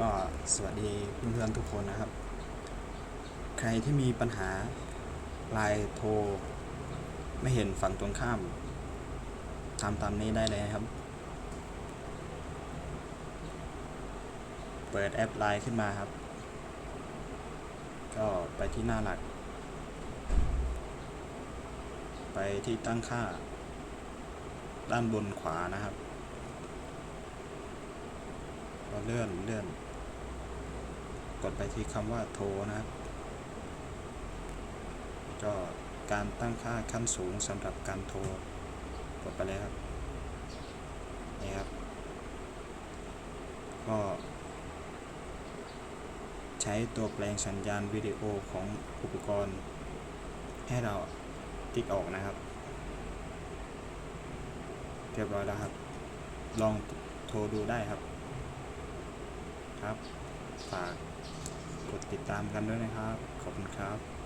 ก็สวัสดีเพื่อนๆทุกคนนะครับ ใครที่มีปัญหาไลน์โทร ไม่เห็นฝั่งตรงข้ามทำตามนี้ได้เลยนะครับ เปิดแอปไลน์ขึ้นมาครับ ก็ไปที่หน้าหลัก ไปที่ตั้งค่า ด้านบนขวานะครับก็เลื่อนเลื่อน กดไปที่คำว่าโทรนะครับ ก็การตั้งค่าขั้นสูงสำหรับการโทร กดไปเลยครับ นี่ครับ ก็ใช้ตัวแปลงสัญญาณวิดีโอของอุปกรณ์ ให้เราติ๊กออกนะครับ เรียบร้อยแล้วครับ ลองโทรดูได้ครับครับ ฝากกดติดตามกันด้วยนะครับ ขอบคุณครับ